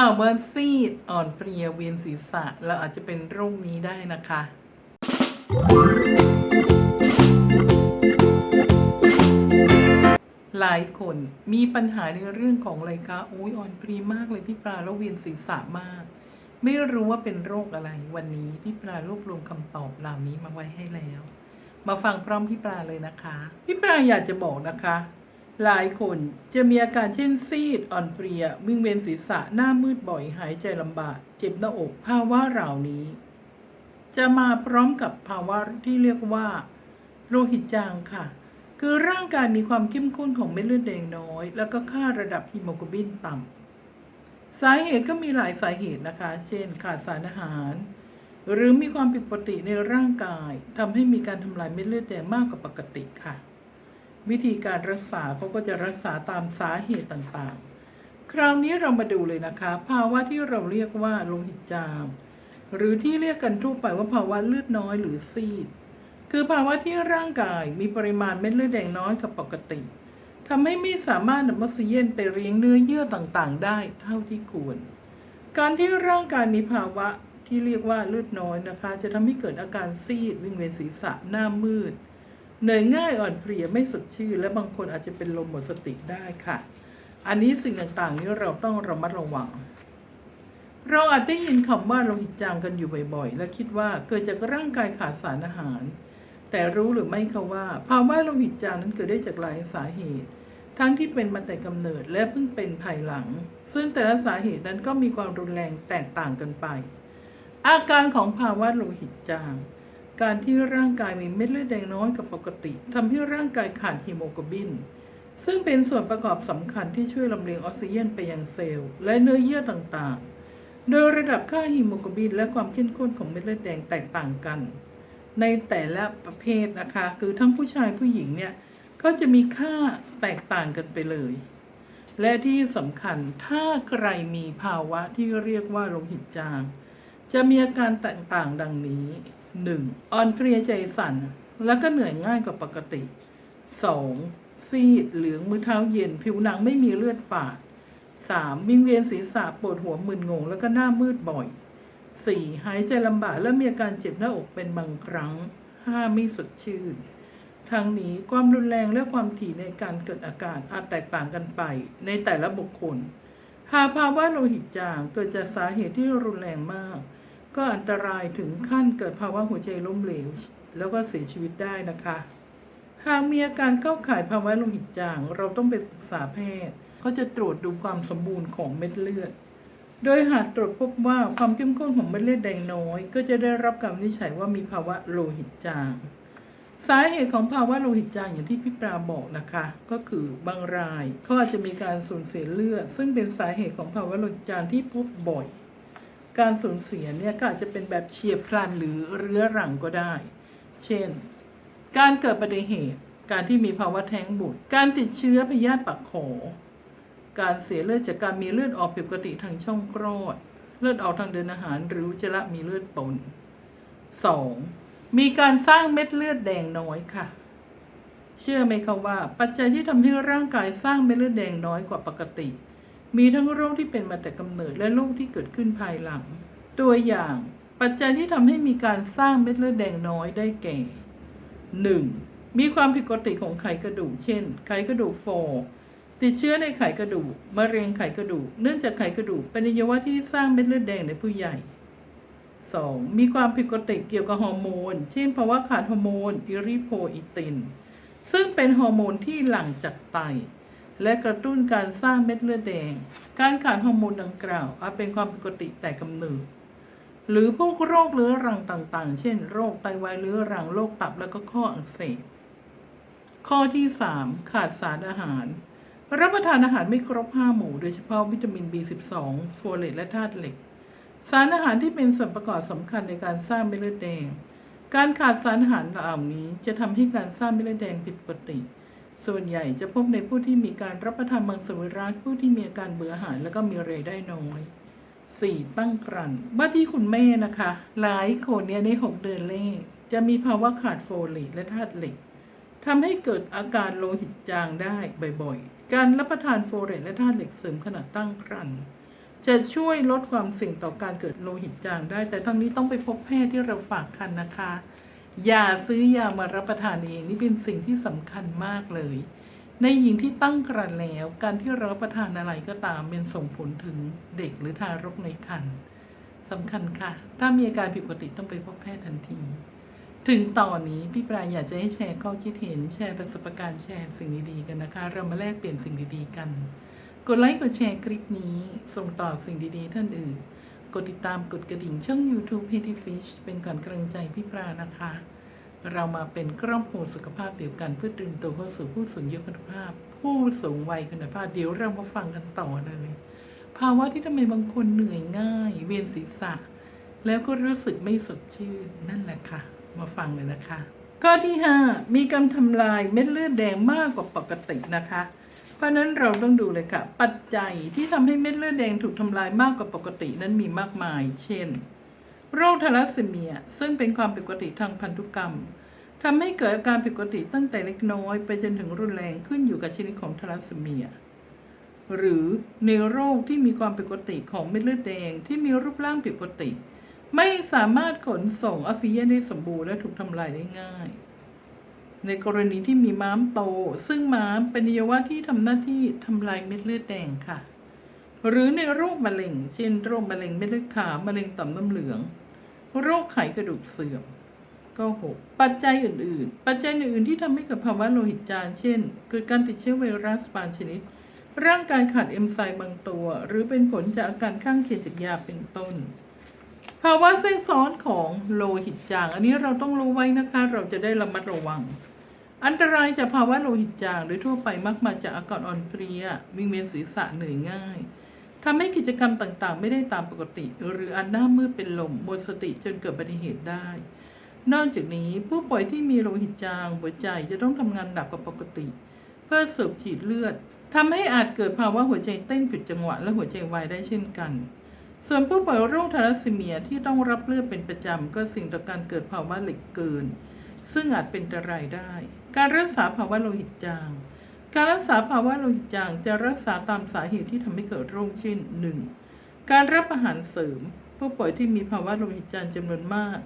ภาวะซีดอ่อนเพลียเวียนศีรษะเราอาจจะเป็นโรคนี้ได้นะคะหลายคนมีปัญหาในเรื่องของอะไรคะอุ้ยอ่อนเพลียมากเลยพี่ปลาแล้วเวียนศีรษะมาก ไม่รู้ว่าเป็นโรคอะไร วันนี้พี่ปลารวบรวมคำตอบเหล่านี้มาไว้ให้แล้ว มาฟังพร้อมพี่ปลาเลยนะคะ พี่ปลาอยากจะบอกนะคะ หลายคนจะมีอาการเช่นซีดอ่อนเพลียมึงเวียนศีรษะหน้ามืดบ่อยหายใจลำบากเจ็บหน้าอกภาวะเหล่านี้ จะมาพร้อมกับภาวะที่เรียกว่าโลหิตจางค่ะ คือร่างกายมีความเข้มข้นของเม็ดเลือดแดงน้อย แล้วก็ค่าระดับฮีโมโกลบินต่ำสาเหตุก็มีหลายสาเหตุนะคะ เช่น ขาดสารอาหาร หรือมีความผิดปกติในร่างกายทำให้มีการทำลายเม็ดเลือดแดงมากกว่าปกติค่ะ วิธีการรักษาเขาก็จะรักษาตามสาเหตุต่างๆ คราวนี้เรามาดูเลยนะคะ ภาวะที่เราเรียกว่าโลหิตจาง หรือที่เรียกกันทั่วไปว่าภาวะเลือดน้อยหรือซีด คือภาวะที่ร่างกายมีปริมาณเม็ดเลือดแดงน้อยกว่าปกติทำให้ไม่สามารถนำออกซิเจนไปเลี้ยงเนื้อเยื่อต่างๆ ได้เท่าที่ควร การที่ร่างกายมีภาวะที่เรียกว่าเลือดน้อยนะคะ จะทำให้เกิดอาการซีดวิงเวียนศีรษะหน้ามืด เหนื่อยง่ายอ่อนเพลียไม่สดชื่นและบางคนอาจจะเป็นลมหมดสติได้ค่ะ อันนี้สิ่งต่างๆนี้เราต้องระมัดระวัง เราอาจได้ยินคำว่าโลหิตจางกันอยู่บ่อยๆ และคิดว่าเกิดจากร่างกายขาดสารอาหาร แต่รู้หรือไม่คะว่าภาวะโลหิตจางนั้นเกิดได้จากหลายสาเหตุ ทั้งที่เป็นมาแต่กำเนิดและเพิ่งเป็นภายหลัง ซึ่งแต่ละสาเหตุนั้นก็มีความรุนแรงแตกต่างกันไป อาการของภาวะโลหิตจาง การที่ร่างกายมีเม็ดเลือดแดงน้อยกว่าปกติทำให้ร่างกายขาดฮีโมโกลบิน ซึ่งเป็นส่วนประกอบสำคัญที่ช่วยลำเลียงออกซิเจนไปยังเซลล์ และเนื้อเยื่อต่างๆ โดยระดับค่าฮีโมโกลบิน และความเข้มข้นของเม็ดเลือดแดงแตกต่างกัน ในแต่ละประเภทนะคะ คือทั้งผู้ชายผู้หญิงเนี่ยก็จะมีค่าแตกต่างกันไปเลย และที่สำคัญถ้าใครมีภาวะที่เรียกว่าโลหิตจาง จะมีอาการต่างๆ ดังนี้ 1. อ่อนเพลียใจสั่น แล้วก็เหนื่อยง่ายกว่าปกติ 2. ซีดเหลืองมือเท้าเย็น ผิวหนังไม่มีเลือดฝาด 3. วิงเวียนศีรษะปวดหัวมึนงง แล้วก็หน้ามืดบ่อย 4. หายใจลำบากและมีอาการเจ็บหน้าอกเป็นบางครั้ง 5. ไม่สดชื่นทั้งนี้ความรุนแรงและความถี่ในการเกิดอาการอาจแตกต่างกันไปในแต่ละบุคคล หากภาวะโลหิตจางเกิดจากสาเหตุที่รุนแรงมาก ก็อันตรายถึงขั้นเกิดภาวะหัวใจล้มเหลว แล้วก็เสียชีวิตได้นะคะ หากมีอาการเข้าข่ายภาวะโลหิตจาง เราต้องไปปรึกษาแพทย์เขาจะตรวจดูความสมบูรณ์ของเม็ดเลือด โดยหากตรวจพบว่าความเข้มข้นของเม็ดเลือดแดงน้อย ก็จะได้รับการวินิจฉัยว่ามีภาวะโลหิตจาง สาเหตุของภาวะโลหิตจางอย่างที่พี่ปราบอกนะคะ ก็คือบางรายเขาอาจจะมีการสูญเสียเลือด ซึ่งเป็นสาเหตุของภาวะโลหิตจางที่พบบ่อย การสูญเสียเนี่ยก็อาจจะเป็นแบบเฉียบพลันหรือเรื้อรังก็ได้ เช่น การเกิดอุบัติเหตุ การที่มีภาวะแท้งบุตร การติดเชื้อพยาธิปากขอ การเสียเลือดจากการมีเลือดออกผิดปกติทางช่องคลอด เลือดออกทางเดินอาหารหรือจจาระมีเลือดปน 2. มีการสร้างเม็ดเลือดแดงน้อยค่ะ เชื่อไหมคะว่า ปัจจัยที่ทำให้ร่างกายสร้างเม็ดเลือดแดงน้อยกว่าปกติ มีทั้งโรคที่เป็นมาแต่กำเนิดและโรคที่เกิดขึ้นภายหลัง ตัวอย่างปัจจัยที่ทำให้มีการสร้างเม็ดเลือดแดงน้อยได้แก่ 1. มีความผิดปกติของไขกระดูก เช่น ไขกระดูกฟอติดเชื้อในไขกระดูกมะเร็งไขกระดูก เนื่องจากไขกระดูกเป็นอวัยวะที่สร้างเม็ดเลือดแดงในผู้ใหญ่ 2. มีความผิดปกติเกี่ยวกับฮอร์โมน เช่นภาวะขาดฮอร์โมนอิริโพอิติน ซึ่งเป็นฮอร์โมนที่หลั่งจากไต และกระตุ้นการสร้างเม็ดเลือดแดง การขาดฮอร์โมนดังกล่าวอาจเป็นความผิดปกติแต่กำเนิด หรือพวกโรคเรื้อรังต่างๆ เช่น โรคไตวายเรื้อรัง โรคตับและก็ข้ออักเสบ ข้อที่ 3 ขาดสารอาหาร รับประทานอาหารไม่ครบ5หมู่ โดยเฉพาะวิตามิน B12 โฟเลตและธาตุเหล็ก สารอาหารที่เป็นส่วนประกอบสำคัญในการสร้างเม็ดเลือดแดง การขาดสารอาหารเหล่านี้จะทำให้การสร้างเม็ดเลือดแดงผิดปกติ ส่วนใหญ่จะพบในผู้ที่มีการรับประทานมังสวิรัติผู้ที่มีอาการเบื่ออาหารและก็มีรายได้น้อย 4. ตั้งครรภ์ว่าที่คุณแม่นะคะ หลายคนเนี่ยใน 6 เดือนแรกจะมีภาวะขาดโฟเลตและธาตุเหล็กทำให้เกิดอาการโลหิตจางได้บ่อยๆ การรับประทานโฟเลตและธาตุเหล็กเสริมขณะตั้งครรภ์จะช่วยลดความเสี่ยงต่อการเกิดโลหิตจางได้ แต่ทั้งนี้ต้องไปพบแพทย์ที่เราฝากคันนะคะ อย่าซื้อยามารับประทานเองนี่เป็นสิ่งที่สำคัญมากเลย ในหญิงที่ตั้งครรภ์แล้ว การที่รับประทานอะไรก็ตามเป็นส่งผลถึงเด็กหรือทารกในครรภ์สำคัญค่ะ ถ้ามีอาการผิดปกติต้องไปพบแพทย์ทันที ถึงตอนนี้พี่ปลายอยากจะให้แชร์ข้อคิดเห็นแชร์ประสบการณ์แชร์สิ่งดีๆกันนะคะ เรามาแลกเปลี่ยนสิ่งดีๆกัน กดไลค์กดแชร์คลิปนี้ ส่งต่อสิ่งดีๆท่านอื่น กดติดตามกดกระดิ่งช่อง YouTube p e t y Fish เป็นก่อนกำลังใจพี่ปลานะคะ เรามาเป็นครอบครัวสุขภาพเดียวกันเพื่อเตรียมตัวเข้าสู่ผู้สูงอายุคุณภาพ ผู้สูงวัยคุณภาพเดี๋ยวเรามาฟังกันต่อเลยภาวะที่ทำไมบางคนเหนื่อยง่าย เวียนศีรษะ แล้วก็รู้สึกไม่สดชื่นนั่นแหละค่ะ มาฟังเลยนะคะ ข้อที่ 5 มีการทำลายเม็ดเลือดแดงมากกว่าปกตินะคะ เพราะนั้นเราต้องดูเลยค่ะ ปัจจัยที่ทำให้เม็ดเลือดแดงถูกทำลายมากกว่าปกตินั้นมีมากมาย เช่น โรคทาลัสซีเมีย ซึ่งเป็นความผิดปกติทางพันธุกรรมทำให้เกิดอาการผิดปกติตั้งแต่เล็กน้อย ไปจนถึงรุนแรงขึ้นอยู่กับชนิดของทาลัสซีเมีย หรือในโรคที่มีความผิดปกติของเม็ดเลือดแดงที่มีรูปร่างผิดปกติ ไม่สามารถขนส่งออกซิเจนได้สมบูรณ์และถูกทำลายได้ง่าย ในกรณีที่มีม้ามโต ซึ่งม้ามเป็นอวัยวะที่ทำหน้าที่ทำลายเม็ดเลือดแดงค่ะ หรือในโรคมะเร็ง เช่น โรคมะเร็งเม็ดเลือดขาวมะเร็งต่อมน้ำเหลือง โรคไขกระดูกเสื่อมก็หกปัจจัยอื่น ๆ ปัจจัยอื่น ๆ ที่ทำให้เกิดภาวะโลหิตจาง เช่น เกิดการติดเชื้อไวรัสบางชนิด ร่างกายขาดเอนไซม์บางตัว หรือเป็นผลจากอาการข้างเคียงจากยาเป็นต้น ภาวะแทรกซ้อนของโลหิตจาง อันนี้เราต้องรู้ไว้นะคะ เราจะได้ระมัดระวัง อันตรายจากภาวะโลหิตจางโดยทั่วไปมักมาจากอาการอ่อนเพลียวิงเวียนศีรษะเหนื่อยง่ายทำให้กิจกรรมต่างๆ ไม่ได้ตามปกติ หรืออันหน้ามืดเป็นลมหมดสติจนเกิดอุบัติเหตุได้ นอกจากนี้ผู้ป่วยที่มีโลหิตจางหัวใจจะต้องทำงานหนักกว่าปกติ เพื่อสูบฉีดเลือดทำให้อาจเกิดภาวะหัวใจเต้นผิดจังหวะและหัวใจวายได้เช่นกัน ส่วนผู้ป่วยโรคทาลัสซีเมียที่ต้องรับเลือดเป็นประจำก็สิ่งต่อการเกิดภาวะเหล็กเกิน ซึ่งอาจเป็นอันตรายได้ การรักษาภาวะโลหิตจาง การรักษาภาวะโลหิตจางจะรักษาตามสาเหตุที่ทำให้เกิดโรคเช่น 1. การรับอาหารเสริม ผู้ป่วยที่มีภาวะโลหิตจางจำนวนมาก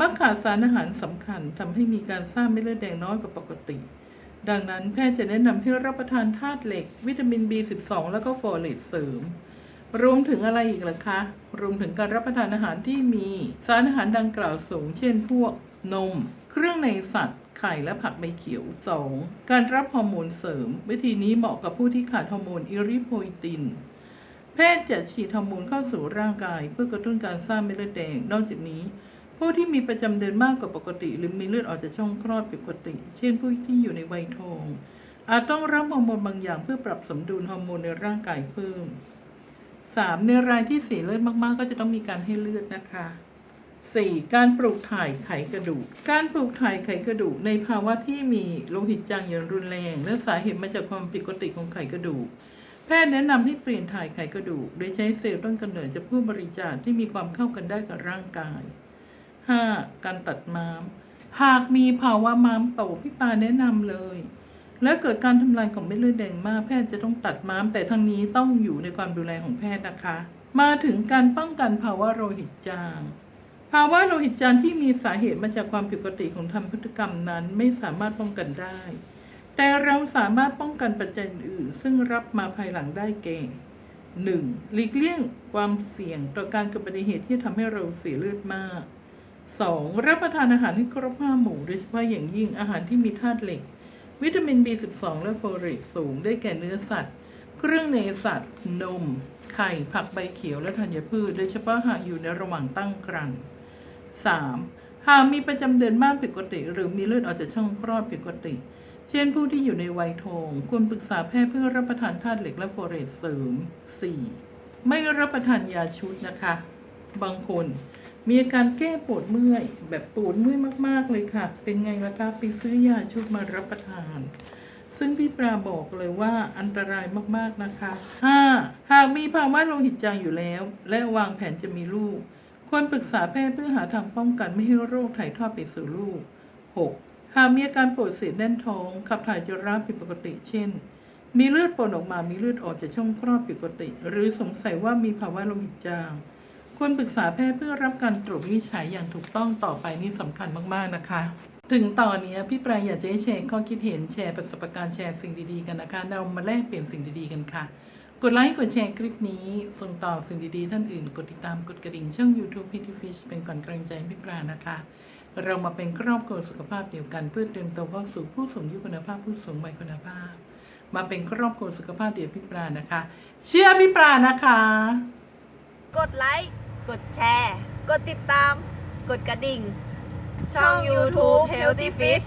มักขาดสารอาหารสำคัญทำให้มีการสร้างเม็ดเลือดแดงน้อยกว่าปกติ ดังนั้นแพทย์จะแนะนำให้รับประทานธาตุเหล็ก วิตามิน B12 แล้วก็โฟเลตเสริม รวมถึงอะไรอีกล่ะคะ รวมถึงการรับประทานอาหารที่มีสารอาหารดังกล่าวสูง เช่นพวกนม เครื่องในสัตว์ ไข่และผักใบเขียว 2. การรับฮอร์โมนเสริม วิธีนี้เหมาะกับผู้ที่ขาดฮอร์โมนอิริโพยติน แพทย์จะฉีดฮอร์โมนเข้าสู่ร่างกาย เพื่อกระตุ้นการสร้างเม็ดเลือดแดง นอกจากนี้ ผู้ที่มีประจำเดือนมากกว่าปกติ หรือมีเลือดออกจากช่องคลอดผิดปกติ เช่นผู้ที่อยู่ในวัยทอง อาจต้องรับฮอร์โมนบางอย่างเพื่อปรับสมดุลฮอร์โมนในร่างกายเพิ่ม 3. ในรายที่เสียเลือดมากๆ ก็จะต้องมีการให้เลือดนะคะ 4. การปลูกถ่ายไขกระดูก การปลูกถ่ายไขกระดูก ในภาวะที่มีโลหิตจางอย่างรุนแรง และสาเหตุมาจากความผิดปกติของไขกระดูก แพทย์แนะนำให้เปลี่ยนถ่ายไขกระดูก โดยใช้เซลล์ต้นกำเนิดจากผู้บริจาคที่มีความเข้ากันได้กับร่างกาย 5. การตัดม้าม หากมีภาวะม้ามโตพี่ปาแนะนำเลย และเกิดการทำลายของเม็ดเลือดแดงมาก แพทย์จะต้องตัดม้าม แต่ทั้งนี้ต้องอยู่ในความดูแลของแพทย์นะคะ มาถึงการป้องกันภาวะโลหิตจางาวะโลหิตจางที่มีสาเหตุมาจากความผิดปกติของทางพฤติกรรมนั้นไม่สามารถป้องกันได้ แต่เราสามารถป้องกันปัจจัยอื่น ซึ่งรับมาภายหลังได้แก่ 1. หลีกเลี่ยงความเสี่ยงต่อการเกิดอุบัติเหตุที่ทำให้เราเสียเลือดมาก 2. รับประทานอาหารให้ครบห้าหมู่โดยเฉพาะอย่างยิ่งอาหารที่มีธาตุเหล็ก วิตามิน B12 และโฟเลตสูง ได้แก่เนื้อสัตว์ เครื่องในสัตว์ นม ไข่ ผักใบเขียวและธัญพืช โดยเฉพาะหากอยู่ในระหว่างตั้งครรภ์ 3. หากมีประจำเดือนมากผิดปกติ หรือมีเลือดออกจากช่องคลอดผิดปกติ เช่นผู้ที่อยู่ในวัยทองควรปรึกษาแพทย์เพื่อรับประทานธาตุเหล็กและโฟเลตเสริม 4. ไม่รับประทานยาชุดนะคะ บางคนมีอาการแก้ปวดเมื่อย แบบปวดเมื่อยมาก ๆ เลยค่ะ เป็นไงล่ะคะไปซื้อยาชุดมารับประทาน ซึ่งพี่ปราบอกเลยว่าอันตรายมาก ๆ นะคะ 5. หากมีภาวะโลหิตจางอยู่แล้ว และวางแผนจะมีลูก ควรปรึกษาแพทย์เพื่อหาทางป้องกันไม่ให้โรคถ่ายทอดไปสู่ลูก 6. หากมีอาการปวดเสียดแน่นท้องขับถ่ายจราผิดปกติ เช่น มีเลือดปนออกมามีเลือดออกจากช่องคลอดผิดปกติ หรือสงสัยว่ามีภาวะโลหิตจาง ควรปรึกษาแพทย์เพื่อรับการตรวจวินิจฉัยอย่างถูกต้องต่อไปนี่สำคัญมากๆนะคะ ถึงตอนนี้พี่ปรายอยากจะให้แชร์ข้อคิดเห็นแชร์ประสบการณ์แชร์สิ่งดีๆกันนะคะเรามาแลกเปลี่ยนสิ่งดีๆกันค่ะ กดไลค์ กดแชร์คลิปนี้ ส่งต่อสิ่งดีๆ ท่านอื่น กดติดตามกดกระดิ่งช่อง YouTube p t Fish เป็นก่อนกำลังใจพี่ปรานะคะ เรามาเป็นครอบครัวสุขภาพเดียวกัน เพื่อเตรียมตัวเข้าสู่ผู้สูงอายุคุณภาพผู้สูงวัยคุณภาพ มาเป็นครอบครัวสุขภาพเดียวพี่ปรานะคะ เชื่อพี่ปรานะคะ กดไลค์ กดแชร์ กดติดตาม กดกระดิ่ง ช่อง YouTube Healthy Fish